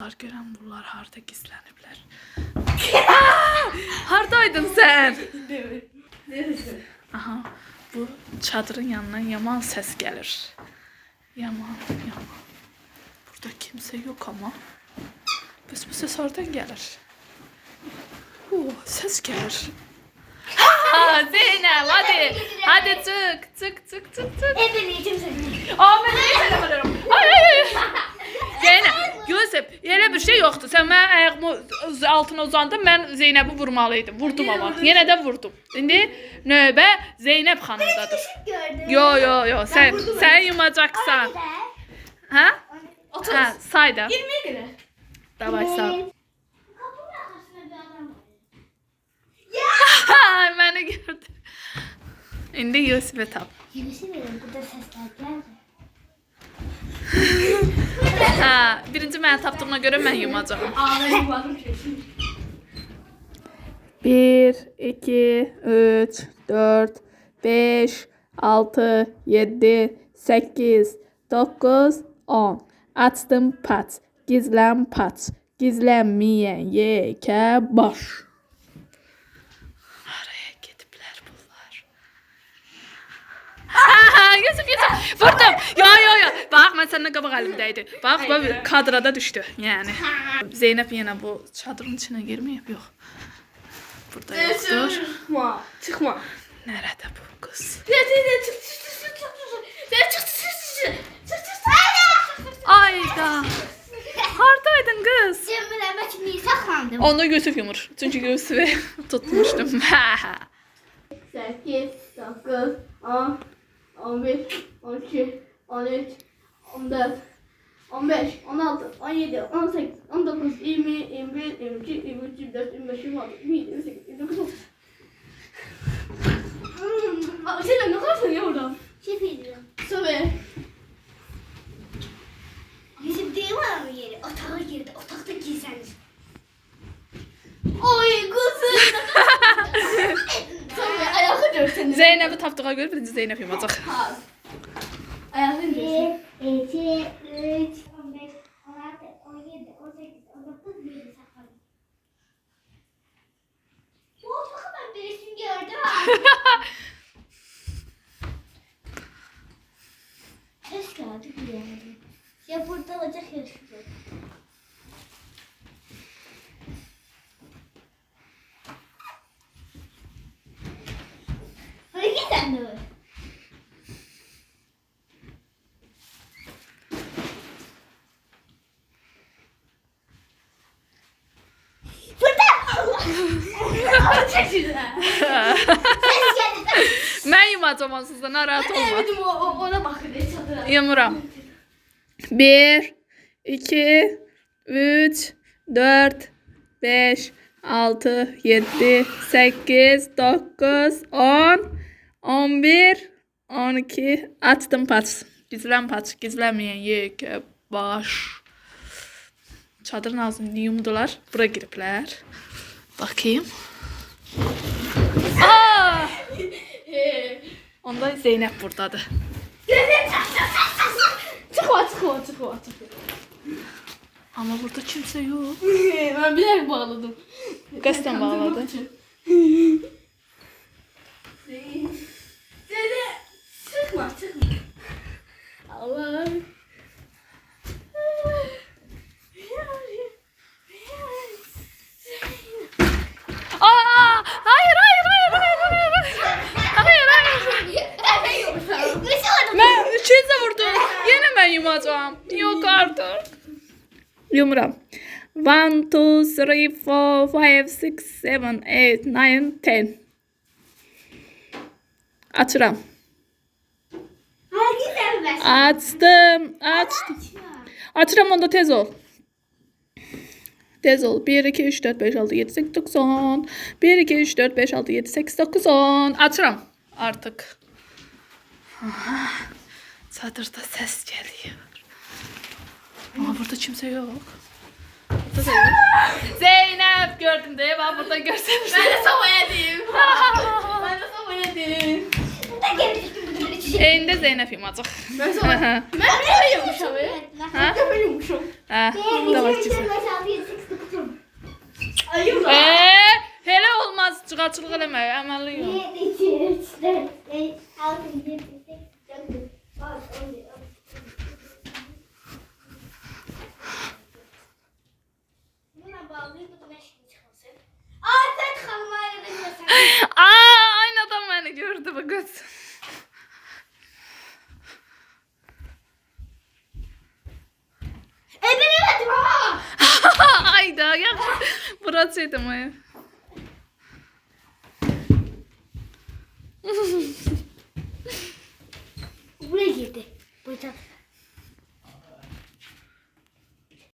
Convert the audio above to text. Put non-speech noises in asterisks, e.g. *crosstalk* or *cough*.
Bunlar gören bunlar harda gizleniblər. Aa! Hardaydın sen? Aha, bu çadırın yanından yaman ses gelir. Yaman, yaman. Burada kimse yok ama. Biz bu ses oradan gelir. Oo, ses gelir. Ha, Zeynep hadi. Hadi çık, çık, çık, çık, çık. Hepinizi sevdim. Aa, ben neyi elə bir şey yoxdur. Sən mənim ayağımı uz- altına uzandın, mən Zeynəbi vurmalıydım. Vurdum amma. Yenə də vurdum. İndi növbə Zeynəb xanımdadır. Yo, yo, yo. Sən sən yumacaqsan. Hə? Otuz. Hə, say da. 20'ye göre. Davay sağ. ol. Kapının arkasında bir adam var. Ay, məni gördü. İndi Yusuf'u tap. Verin burada sesler geldi. Hə, birinci məni tapdığına görə mən yumacağam. 1, 2, 3, 4, 5, 6, 7, 8, 9, 10. Açdım pat. Gizlən pat. Gizlənməyən yekə baş. Yusuf, Yusuf, vurdum. Yo, yo, yo. Bax, mən səndən qabaq əlimdəydi. Bax, bax, kadrada düşdü. Yəni. Zeynəb yenə bu çadırın içinə girməyib, yox. Burada yoxdur. Çıkma. Çıkma. Nerede bu kız? Ne ne ne çık çık çık çık çık. Ne çık çık çık çık. Çık çık. Ayda. Hardaydın kız? Cemile ben şimdi saklandım. Onu Yusuf yumur. Çünkü Yusuf'u tutmuştum. 8, 9, 10, 11, 12, 13, 14, 15, 16, 17, 18, 19, 20, 21, 22, 23, 24, 25, 26, 27, 28, 29, 30. Hmm, sen ne kadar sanıyor burada? Şey biliyorum. Söyle. Bizim değil var mı yeri? Otağa girdi. Otakta gizlenir. Oy kuzum. *laughs* Söyle ayağı dört seni. Zeynep'i tapdığa göre birinci Zeynep yumacaq. Ha. Ayağı dört. 1, 2, 3, 15, 16, 17, 18, 19, 20 sakladım. Bu otağı ben bir resim gördüm. Ses geldi bir yerde. Ya burada olacak ya şurada. Hadi git sen de. Onsuz da narahat olma. Evet o, o, ona bakın çadıra. Yumuram. 1, 2, 3, 4, 5, 6, 7, 8, 9, 10, 11, 12. Açdım paç. Gizlən paç. Gizlənməyən yekə baş. Çadırın ağzını yumdular. Bura giriblər. Bakayım. Aa! Onda Zeynep buradadır. Çıkma çıkma çıkma çıkma. Ama burada kimse yok. ben bilerek bağladım. Qəsdən bağladı. Dede çıkma çıkma. Allah. Yenə mən yumacağam. Yox artıq. Yumuram. 1, 2, 3, 4, 5, 6, 7, 8, 9, 10. Açıram. Açdım, açdım. Açıram onda tez ol. Tez ol. 1, 2, 3, 4, 5, 6, 7, 8, 9, 10. 1, 2, 3, 4, 5, 6, 7, 8, 9, 10. Açıram artık. Ah, Çadırda ses geliyor. Ama burada kimse yok. Burada da yok. Zeynep gördüm de ben burada görsem. Ben de sobaya diyeyim. *laughs* ben de sobaya diyeyim. Ben Elinde Zeynep yumacak. Ben sobaya. *laughs* ben sobaya yumuşam. Ha? Ben sobaya yumuşam. Ha, da var çıksın. Ayım. Eee, hele olmaz. Çıkarçılık eləmək, əməli yox. 1, 2, 3, 4, 5, 6, məni gördü bu qız. E ben evet baba. Ayda, yaxşı. Bura çedim ay. *laughs* Buraya girdi. Buradan.